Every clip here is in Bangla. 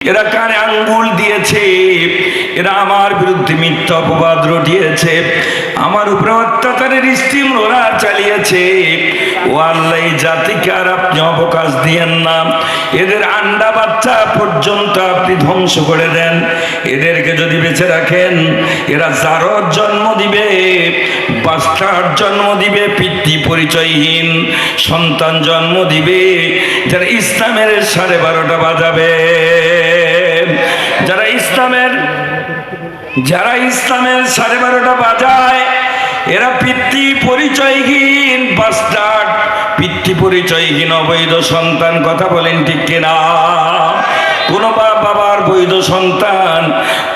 এরা কানে আঙ্গুল দিয়েছে এরা আমার বিরুদ্ধে মিথ্যা অপবাদ রটিয়েছে। আমার উপরে অত্যাচারের স্টিম ওরা চালিয়েছে। ও জাতিকে আর আপনি অবকাশ দিয়েন না। এদের আন্ডা বাচ্চা পর্যন্ত আপনি ধ্বংস করে দেন। এদেরকে যদি বেঁচে রাখেন, এরা জারর জন্ম দিবে বাস্টার জন্ম দিবে, পিতৃ পরিচয়হীন সন্তান জন্ম দিবে, যারা ইসলামের সাড়ে বারোটা বাজাবে। যারা ইসলামের সাড়ে বারোটা বাজায়, এরা পিতৃ পরিচয়হীন বাস্টার্ড পিতৃ পরিচয়হীন অবৈধ সন্তান, কথা বলেন ঠিক কিনা? কোন বাবার বৈধ সন্তান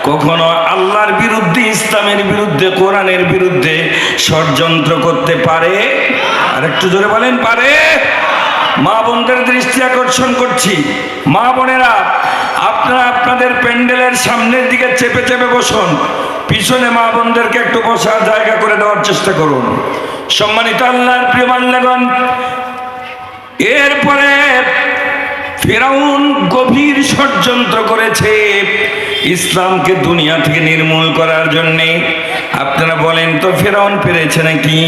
কখনো আল্লাহর বিরুদ্ধে, ইসলামের বিরুদ্ধে, কোরআনের বিরুদ্ধে ষড়যন্ত্র করতে পারে? আর একটু জোরে বলেন, পারে? মা বোনদের দৃষ্টি আকর্ষণ করছি। মা বোনেরা আপনারা আপনাদের প্যান্ডেলের সামনের দিকে চেপে চেপে বসুন। পিছনে মা বোনদেরকে একটু বসার জায়গা করে দেওয়ার চেষ্টা করুন। সম্মানিত আল্লাহর প্রিয় বান্দাগণ, এরপরে ফেরাউন গভীর ষড়যন্ত্র করেছে ইসলামকে দুনিয়া থেকে নির্মূল করার জন্যে। আপনারা বলেন, তো ফেরাউন পেরেছে নাকি?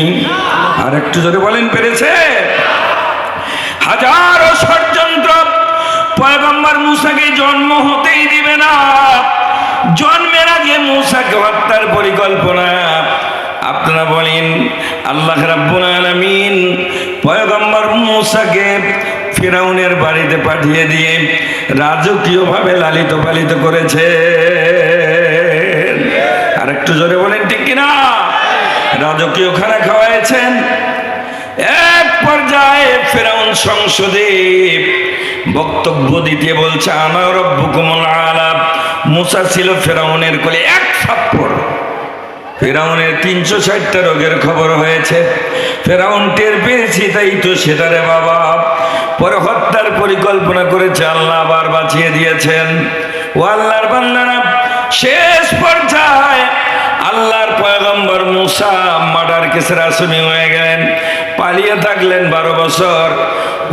আর একটু জোরে বলেন, পেরেছে? হাজারো ষড়যন্ত্র পয়গম্বর মুসাকে জন্ম হতেই দিবে না। জন্মের আগে মুসাকে হত্যার পরিকল্পনা। আপনারা বলেন, আল্লাহ রাব্বুল আলামিন পয়গম্বর মুসাকে ফিরাউনের বাড়িতে পাঠিয়ে দিয়ে রাজকীয়ভাবে লালিত পালিত করেছে। আর একটু জোরে বলেন, ঠিক কিনা? রাজকীয় খানা খাওয়াইছেন। এক পর্যায়ে ফেরাউন সংসদে বক্তব্য দিতে বলছে আমার রব্বুকুমুল আলাপ মুসা ছিল ফেরাউনের কোলে এক থাপ্পড়। ফেরাউনের তিনশো ষাটটা রোগের খবর হয়েছে। ফেরাউন টের পেয়েছি, তাই তো সেটারে বাবা। পরে হত্যার পরিকল্পনা করেছে, আল্লাহ আবার বাঁচিয়ে দিয়েছেন। ও আল্লাহর বান্দারা, শেষ পর্যায়ে আল্লাহর পয়গম্বর মুসা মার্ডার কেসের হয়ে গেলেন? পালিয়ে থাকলেন বারো বছর।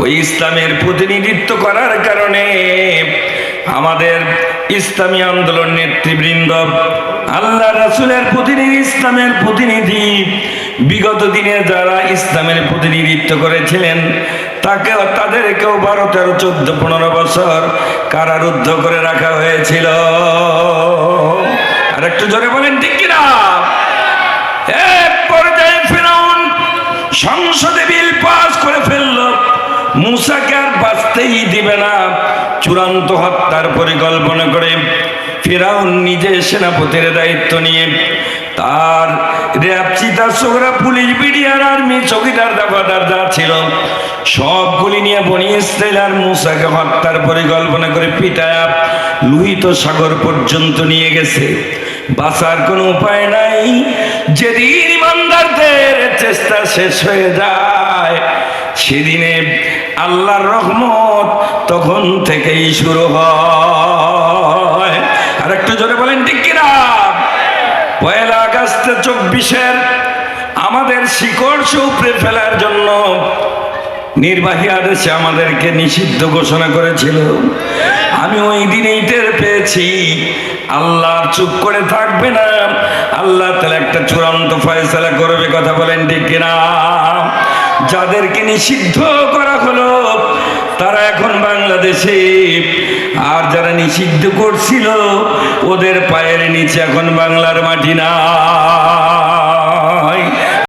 ওই ইসলামের প্রতিনিধিত্ব করার কারণে আমাদের ইসলামী আন্দোলন নেতৃবৃন্দ, আল্লাহ রাসুলের প্রতিনিধি, ইসলামের প্রতিনিধি, বিগত দিনে যারা ইসলামের প্রতিনিধিত্ব করেছিলেন তাকে তাদেরকেও বারো, তেরো, চোদ্দ, পনেরো বছর কারারুদ্ধ করে রাখা হয়েছিল। আর একটু জোরে বলেন, ঠিক কিনা? বাঁচতেই দিবে না। চূড়ান্ত হত্যার পরিকল্পনা করে ফেরাউন নিজে সেনাপতির দায়িত্ব নিয়ে তার র্যাব চিতা পুলিশ, বিডিআর, আর্মি, চৌকিদার দাবাদার যা ছিল, সবগুলি নিয়ে বনি ইসরায়েল আর মুসাকে হত্যার পরিকল্পনা করে পিটায়া লুহিত সাগর পর্যন্ত নিয়ে গেছে। বাঁচার কোনো উপায় নাই। যেদিন ইমানদারদের চেষ্টা শেষ হয়ে যায়, সেদিনে আল্লাহর রহমত তখন থেকেই শুরু হয়। আর একটু জোরে বলেন, ঠিক কিনা? পয়লা আগস্ট চব্বিশের আমাদের শিকড় উপড়ে ফেলার জন্য নির্বাহী আদেশে আমাদেরকে নিষিদ্ধ ঘোষণা করেছিল। আমি ওই দিনেই টের পেয়েছি, আল্লাহ চুপ করে থাকবে না। আল্লাহ তাহলে একটা চূড়ান্ত ফয়সলা করবে, কথা বলেন ঠিক কিনা? যাদেরকে নিষিদ্ধ করা হলো, তারা এখন বাংলাদেশে। আর যারা নিষিদ্ধ করছিল, ওদের পায়ের নিচে এখন বাংলার মাটি না।